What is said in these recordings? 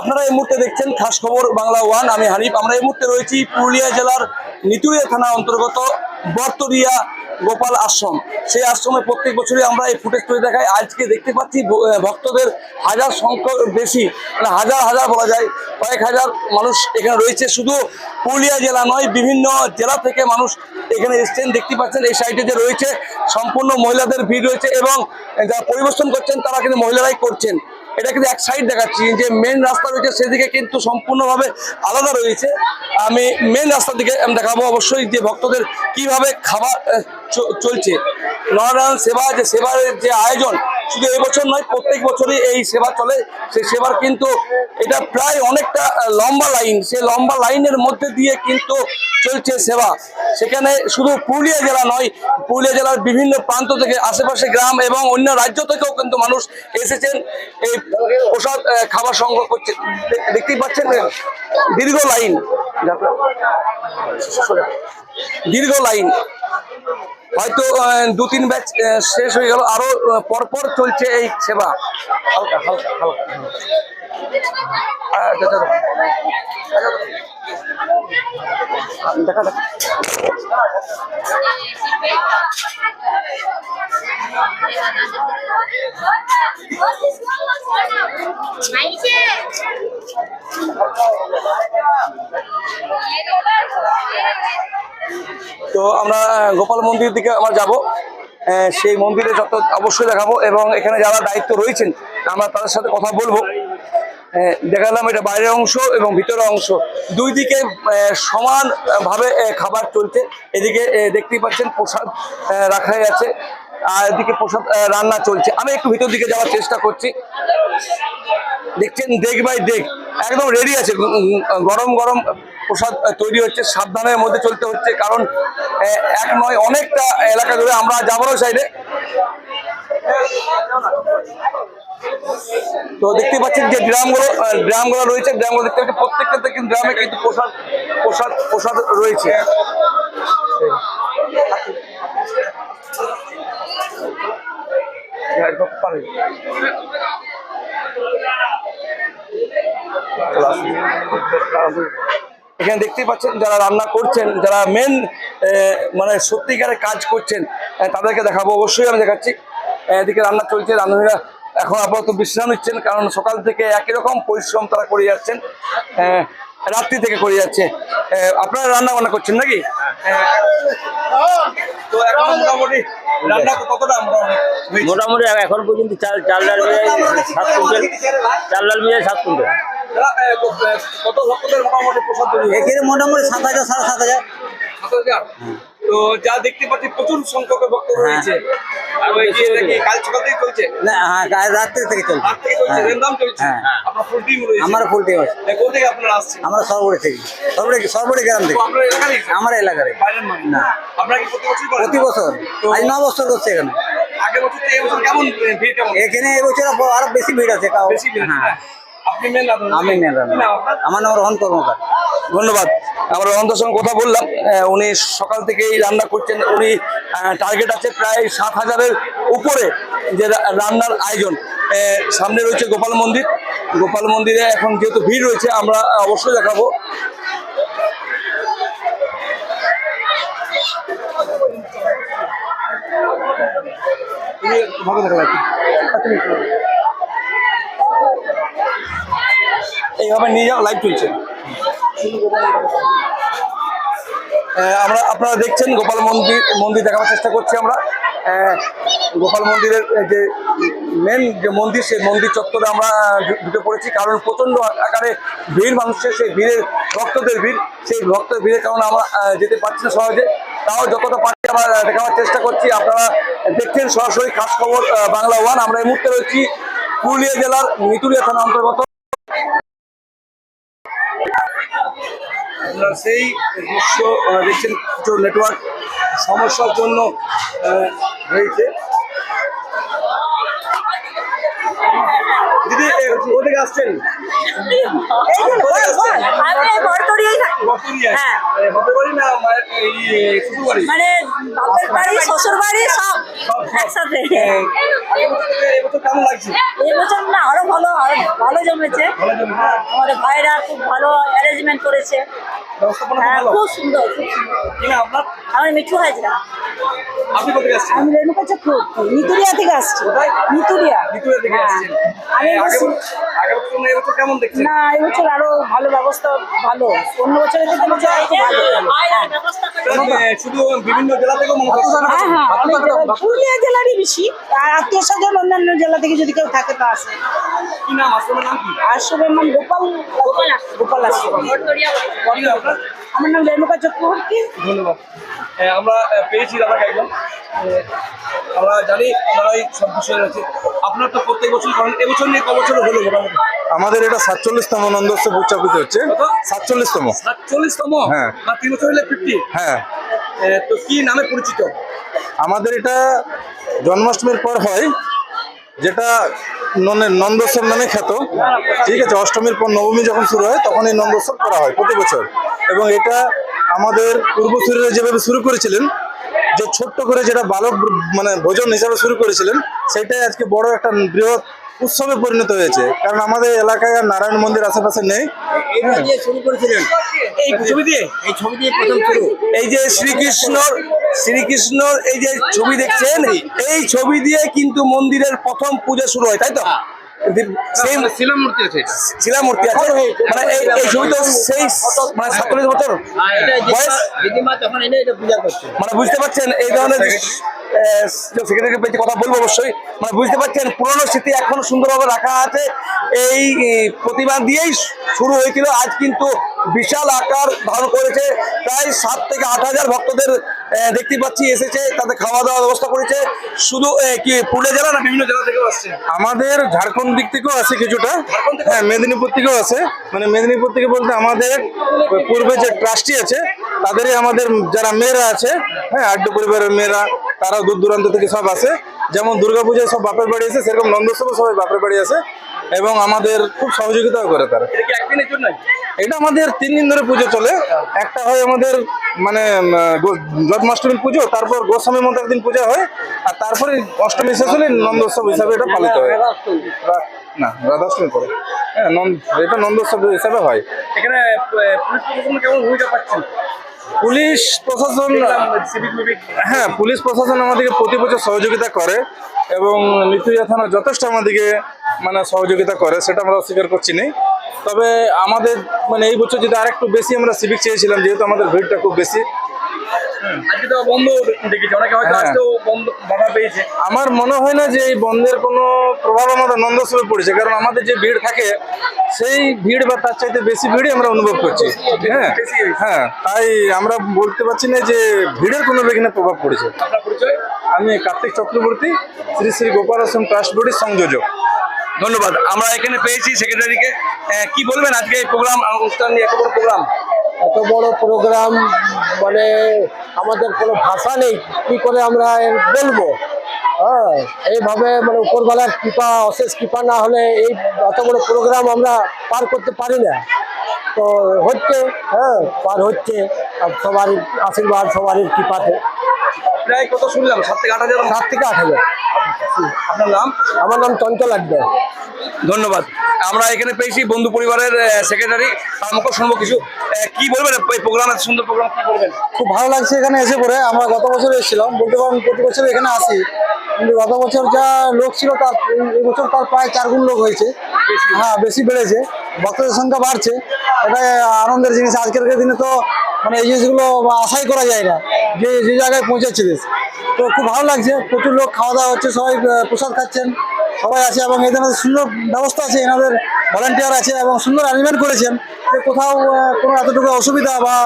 আপনারা এই মুহূর্তে দেখছেন খাস খবর বাংলা ওয়ান, আমি হানিফ। আমরা এই মুহূর্তে রয়েছি পুরুলিয়া জেলার নিতুরিয়া থানা অন্তর্গত বর্তরিয়া গোপাল আশ্রম। সেই আশ্রমে প্রত্যেক বছরই আমরা এই ফুটেজ তুলে দেখাই। আজকে দেখতে পাচ্ছি ভক্তদের হাজার সংখ্যক বেশি মানে হাজার হাজার বলা যায়। কয়েক হাজার মানুষ এখানে রয়েছে। শুধু পুরুলিয়া জেলা নয়, বিভিন্ন জেলা থেকে মানুষ এখানে এসছেন। দেখতে পাচ্ছেন, এই সাইডে যে রয়েছে, সম্পূর্ণ মহিলাদের ভিড় রয়েছে এবং যারা পরিবেশন করছেন, তারা কিন্তু মহিলারাই করছেন। এটা কিন্তু এক সাইড দেখাচ্ছি, যে মেন রাস্তা রয়েছে, সেদিকে কিন্তু সম্পূর্ণভাবে আলাদা রয়েছে। আমি মেন রাস্তার দিকে দেখাবো অবশ্যই যে ভক্তদের কীভাবে খাবার চলছে। নরনারায়ণ সেবা যে সেবার যে আয়োজন, শুধু এবছর নয়, প্রত্যেক বছরই এই সেবা চলে। সেই সেবার কিন্তু এটা প্রায় অনেকটা লম্বা লাইন। সেই লম্বা লাইনের মধ্যে দিয়ে কিন্তু চলছে সেবা। সেখানে শুধু পুরুলিয়া জেলা নয়, পুরুলিয়া জেলার বিভিন্ন প্রান্ত থেকে আশেপাশে গ্রাম এবং অন্য রাজ্য থেকেও কিন্তু মানুষ এসেছেন। এই প্রসাদ খাবার সংগ্রহ করছে। দেখতেই পাচ্ছেন দীর্ঘ লাইন। দীর্ঘ লাইন। হয়তো দু তিন ব্যাচ শেষ হয়ে গেল। আরও পরপর চলছে এই সেবা। হালকা হালকা হালকা। দেখা। দেখা মাইকে তো আমরা গোপাল মন্দির দিকে আমরা যাব। সেই মন্দিরে যত অবশ্যই দেখাবো এবং এখানে যারা দায়িত্ব রয়েছেন আমরা তাদের সাথে কথা বলব। দেখালাম এটা বাইরের অংশ এবং ভিতরের অংশ। দুই দিকে আহ, সমান ভাবে খাবার চলছে। এদিকে দেখতেই পাচ্ছেন প্রসাদ রাখাই আছে। আর এদিকে প্রসাদ রান্না চলছে। আমি একটু ভিতর দিকে যাওয়ার চেষ্টা করছি। দেখছেন দেখ বাই দেখ একদম রেডি আছে। গরম গরম প্রসাদ তৈরি হচ্ছে, সাবধানের মধ্যে চলতে হচ্ছে, কারণ এক নয়, অনেকটা এলাকা জুড়ে আমরা যাব সাইডে তো দেখতে পাচ্ছেন যে গ্রামগুলো গ্রামগুলো রয়েছে, গ্রামগুলো দেখতে পাচ্ছেন, প্রত্যেকটা কিন্তু গ্রামে কিন্তু প্রসাদ প্রসাদ প্রসাদ রয়েছে। চলে আসুন। এখানে দেখতেই পাচ্ছেন যারা রান্না করছেন যারা মেন মানে সত্যিকারের কাজ করছেন তাদেরকে দেখাবো। অবশ্যই আমি দেখাচ্ছি। এদিকে রান্না চলছে। রান্নারা এখন আপাতত বিশ্রাম নিচ্ছেন কারণ সকাল থেকে একই রকম পরিশ্রম তারা করে যাচ্ছেন রাত্রি থেকে করে যাচ্ছে। আপনারা রান্না বান্না করছেন নাকি? তো এখন মোটামুটি রান্না কতটা মোটামুটি এখন পর্যন্ত চাল চাল ডাল মিলে সাত কুইন্টাল চাল ডাল মিলে সাত কুইন্টাল। কত ভক্তদের মোটামুটি প্রসাদ এখানে মোটামুটি সাত হাজার সাড়ে সাত হাজার। সাত হাজার? তো যা দেখতে পাচ্ছি প্রচুর সংখ্যক ভক্ত হ্যাঁ। রয়েছে। হ্যাঁ হ্যাঁ। হ্যাঁ। আমার ফুল টিম আমরা সরবড়ি থেকে। সরবড়ি সরবড়ি গ্রাম থেকে। আমার এলাকারে প্রতি বছর। আজ ন বছর করছে এখানে। এখানে এবছর আরও বেশি ভিড় আছে। হ্যাঁ। আমি আমার নাম রোহন কর্মকার। ধন্যবাদ। আমরা সঙ্গে কথা বললাম। উনি সকাল থেকেই রান্না করছেন। উনি টার্গেট আছে প্রায় সাত হাজারের উপরে যে রান্নার আয়োজন। সামনে রয়েছে গোপাল মন্দির। গোপাল মন্দিরে এখন যেহেতু ভিড় রয়েছে আমরা অবশ্যই দেখাবো। ভালো দেখা লাগছে এইভাবে নিয়ে যাওয়া লাইভ চলছে আমরা, আপনারা দেখছেন গোপাল মন্দির মন্দির দেখানোর চেষ্টা করছি আমরা। গোপাল মন্দিরের যে মেন যে মন্দির, সেই মন্দির চত্বরে আমরা ঢুকে পড়েছি। কারণ প্রচণ্ড আকারে ভিড়, মানুষের সেই ভিড়ের, ভক্তদের ভিড়। সেই ভক্তের ভিড়ের কারণে আমরা যেতে পারছি না সহজে। তাও যতটা পারছি আমরা দেখাবার চেষ্টা করছি। আপনারা দেখছেন সরাসরি খাস খবর বাংলা ওয়ান। আমরা এই মুহূর্তে রয়েছি পুরুলিয়া জেলার নিতুরিয়া থানা অন্তর্গত। সেই আহ, দেখছেন কিছু নেটওয়ার্ক সমস্যার জন্য হয়েছে দিদি থেকে। আসছেন। হ্যাঁ। মানে বাপের বাড়ি শ্বশুর বাড়ি সব। একসাথে। কেমন লাগছে? না আরও ভালো আরও ভালো জমেছে। আমাদের ভাইরা খুব ভালো অ্যারেঞ্জমেন্ট করেছে। হ্যাঁ খুব সুন্দর খুব সুন্দর। আপনার? আমি মিঠু হাজরা। আপনি কোথা থেকে আসছেন? আমি রেণুকা চক্রবর্তী নিতুরিয়া থেকে আসছি। কোথায়? নিতুরিয়া থেকে হ্যাঁ। আসছেন। আমি এবছর কেমন দেখছেন? না এবছর আরও ভালো ব্যবস্থা ভালো। অন্য বছরের থেকে ভালো এ, শুধু বিভিন্ন জেলা থেকেও মানুষ হ্যাঁ হ্যাঁ পুরুলিয়া জেলারই বেশি। আর আত্মীয় স্বজন অন্যান্য জেলা থেকে যদি কেউ থাকে তো আসে। কি নাম? আশ্রমের নাম কি? আশ্রমের নাম গোপাল গোপাল গোপাল আশ্রম? আমার নাম রেণুকা চক্রবর্তী। ধন্যবাদ। এ, আমরা পেয়েছি একজন আমরা জানি ওনারাই সব বিষয় রয়েছে। আপনার তো প্রত্যেক বছর করেন। এবছর নিয়ে ক বছর হলো মোটামুটি। আমাদের এটা সাতচল্লিশতম নন্দোৎসব উদযাপিত হচ্ছে? সাতচল্লিশতম। সাতচল্লিশতম? হ্যাঁ। তিন বছর হলে ফিফটি হ্যাঁ তো কি নামে পরিচিত? আমাদের এটা জন্মাষ্টমীর পর হয় যেটা ননে- নন্দোৎসব নামে খ্যাত। ঠিক আছে অষ্টমীর পর নবমী যখন শুরু হয় তখন এই নন্দোৎসব করা হয় প্রতি বছর। এবং এটা আমাদের পূর্বসূরীরা যেভাবে শুরু করেছিলেন যে ছোট্ট করে যেটা বালক মানে ভোজন হিসাবে শুরু করেছিলেন সেটাই আজকে বড় একটা বৃহৎ উৎসবে পরিণত হয়েছে। কারণ আমাদের এলাকায় আর নারায়ণ মন্দির আশেপাশে নেই। শুরু করেছিলেন? এই ছবি দিয়ে? এই ছবি দিয়ে প্রথম শুরু? এই যে শ্রীকৃষ্ণর শ্রীকৃষ্ণর এই যে ছবি দেখছেন এই ছবি দিয়ে কিন্তু মন্দিরের প্রথম পূজা শুরু হয় তাই তো? আছে আছে। মানে এই এই ছবি সেই মানে সাতচল্লিশ বছর বয়স করছে। মানে বুঝতে পারছেন এই ধরনের সেক্রেটারি পেয়েছে কথা বলব অবশ্যই। মানে বুঝতে পারছেন পুরনো স্মৃতি এখনও সুন্দরভাবে রাখা আছে। এই প্রতিমা দিয়েই শুরু হয়েছিল। আজ কিন্তু বিশাল আকার ধারণ করেছে। প্রায় সাত থেকে আট হাজার ভক্তদের দেখতে পাচ্ছি এসেছে তাদের খাওয়া দাওয়ার ব্যবস্থা করেছে। শুধু কি পুরুলিয়া জেলা না বিভিন্ন জেলা থেকেও আসছে? আমাদের ঝাড়খণ্ড দিক থেকেও আছে কিছুটা। হ্যাঁ মেদিনীপুর থেকেও আছে। মানে মেদিনীপুর থেকে বলতে আমাদের পূর্বে যে ট্রাস্টি আছে তাদেরই আমাদের যারা মেয়েরা আছে হ্যাঁ আড্ড পরিবারের মেয়েরা তারা দূর দূরান্ত থেকে সব আসে। যেমন দুর্গাপূজায় সব বাপের বাড়ি আছে সেরকম নন্দোৎসবও সবাই বাপের বাড়ি আছে এবং আমাদের খুব সহযোগিতাও করে তারা। এটা আমাদের তিন দিন ধরে পুজো চলে। একটা হয় আমাদের মানে জন্মাষ্টমীর পুজো তারপর গোস্বামী মন্ত্রের দিন পূজা হয় আর তারপরে অষ্টমী শেষ হলে নন্দোৎসব হিসাবে এটা পালিত হয়। না রাধাষ্টমী পরে। হ্যাঁ নন্দ এটা নন্দোৎসব হিসাবে হয়। এখানে পুলিশ প্রশাসন কেমন ভূমিকা পাচ্ছেন? পুলিশ প্রশাসন হ্যাঁ পুলিশ প্রশাসন আমাদেরকে প্রতি বছর সহযোগিতা করে এবং নিতুইয়া থানা যথেষ্ট আমাদেরকে মানে সহযোগিতা করে সেটা আমরা অস্বীকার করছি না। তবে আমাদের মানে এই বছর যদি আরেকটু বেশি আমরা সিভিক চেয়েছিলাম যেহেতু আমাদের ভিড়টা খুব বেশি। আজকে তো বন্ধ দেখেছি অনেকে হয়তো হ্যাঁ। আজকেও বন্ধ বাধা পেয়েছে। আমার মনে হয় না যে এই বন্ধের কোনো প্রভাব আমাদের নন্দোৎসবে পড়েছে কারণ আমাদের যে ভিড় থাকে সেই ভিড় বা তার চাইতে বেশি ভিড়ই আমরা অনুভব করছি। হ্যাঁ হ্যাঁ তাই আমরা বলতে পারছি না যে ভিড়ের কোনো এখানে প্রভাব পড়েছে। আমি কার্তিক চক্রবর্তী শ্রী শ্রী গোপাল ট্রাস্ট বোর্ডের সংযোজক। ধন্যবাদ। আমরা এখানে পেয়েছি সেক্রেটারিকে। কি বলবেন আজকে এই প্রোগ্রাম অনুষ্ঠান নিয়ে? এত বড় প্রোগ্রাম। এত বড় প্রোগ্রাম মানে আমাদের কোনো ভাষা নেই। কি করে আমরা বলব? হ্যাঁ এইভাবে মানে উপরবেলার কৃপা, অশেষ কৃপা না হলে এই এত বড় প্রোগ্রাম আমরা পার করতে পারি না। তো হচ্ছে হ্যাঁ পার হচ্ছে আর সবারই আশীর্বাদ সবারই কৃপাতে। প্রায় কত শুনলাম? সাত থেকে আট হাজার? সাত থেকে আট হাজার। আপনার নাম? আমার নাম চঞ্চল আড্ডা ধন্যবাদ। আমরা এখানে পেয়েছি বন্ধু পরিবারের সেক্রেটারি মুখে শুনব কিছু। কি বলবেন? এই প্রোগ্রাম এত সুন্দর প্রোগ্রাম কি বলবেন? খুব ভালো লাগছে এখানে এসে পড়ে। আমরা গত বছর এসেছিলাম। বলতে পারেন প্রতি বছর এখানে আসি। কিন্তু গত বছর যা লোক ছিল তার এই- এই বছর তার প্রায় চার গুণ লোক হয়েছে। হ্যাঁ বেশি বেড়েছে। ভক্তদের সংখ্যা বাড়ছে। এটা আনন্দের জিনিস। আজকের দিনে তো মানে এই জিনিসগুলো আশাই করা যায় না, যে যে জায়গায় পৌঁছাচ্ছে দেশ তো খুব ভালো লাগছে, প্রচুর লোক খাওয়া দাওয়া হচ্ছে, সবাই প্রসাদ খাচ্ছেন, সবাই আছে এবং এখানে সুন্দর ব্যবস্থা আছে, এনাদের ভলান্টিয়ার আছে এবং সুন্দর অ্যারেঞ্জমেন্ট করেছেন যে কোথাও কোনো এতটুকু অসুবিধা বা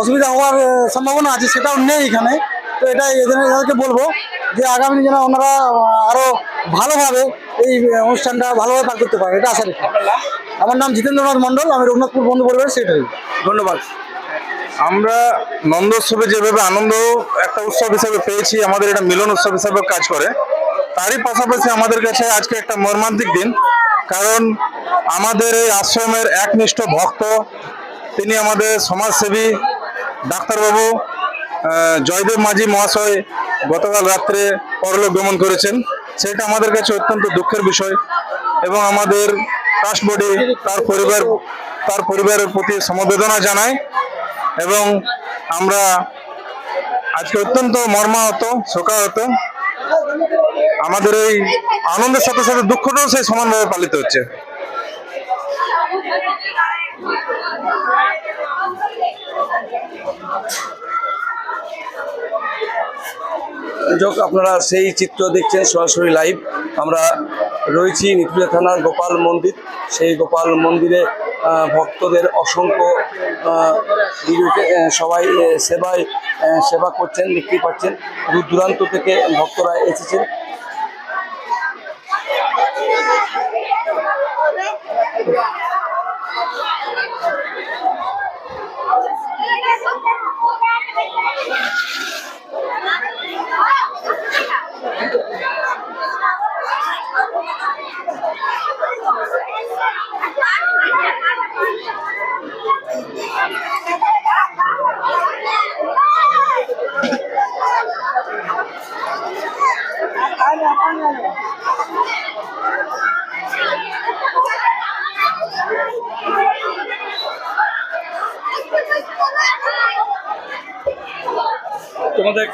অসুবিধা হওয়ার সম্ভাবনা আছে, সেটাও নেই এখানে। তো এটাই এদের এদেরকে বলব যে আগামী দিনে ওনারা আরও ভালোভাবে এই অনুষ্ঠানটা ভালোভাবে পার করতে পারে, এটা আশা রাখি। আমার নাম জিতেন্দ্রনাথ মণ্ডল, আমি রঘুনাথপুর বন্ধু পরিবারের সেক্রেটারি ধন্যবাদ। আমরা নন্দোৎসবে যেভাবে আনন্দ একটা উৎসব হিসাবে পেয়েছি, আমাদের এটা মিলন উৎসব হিসাবে কাজ করে। তারই পাশাপাশি আমাদের কাছে আজকে একটা মর্মান্তিক দিন, কারণ আমাদের এই আশ্রমের একনিষ্ঠ ভক্ত, তিনি আমাদের সমাজসেবী, ডাক্তারবাবু জয়দেব মাঝি মহাশয় গতকাল রাত্রে পরলোক গমন করেছেন। সেটা আমাদের কাছে অত্যন্ত দুঃখের বিষয় এবং আমাদের ট্রাস্ট বডি তার পরিবার তার পরিবারের প্রতি সমবেদনা জানায় এবং আমরা আজকে অত্যন্ত মর্মাহত, শোকাহত। আমাদের এই আনন্দের সাথে সাথে দুঃখটাও সেই সমানভাবে পালিত হচ্ছে। আপনারা সেই চিত্র দেখছেন সরাসরি লাইভ আমরা রয়েছি নিতুলিয়া থানার গোপাল মন্দির। সেই গোপাল মন্দিরে ভক্তদের অসংখ্য সবাই সেবায় সেবা করছেন দেখতে পাচ্ছেন দূর দূরান্ত থেকে ভক্তরা এসেছেন। তোমাদের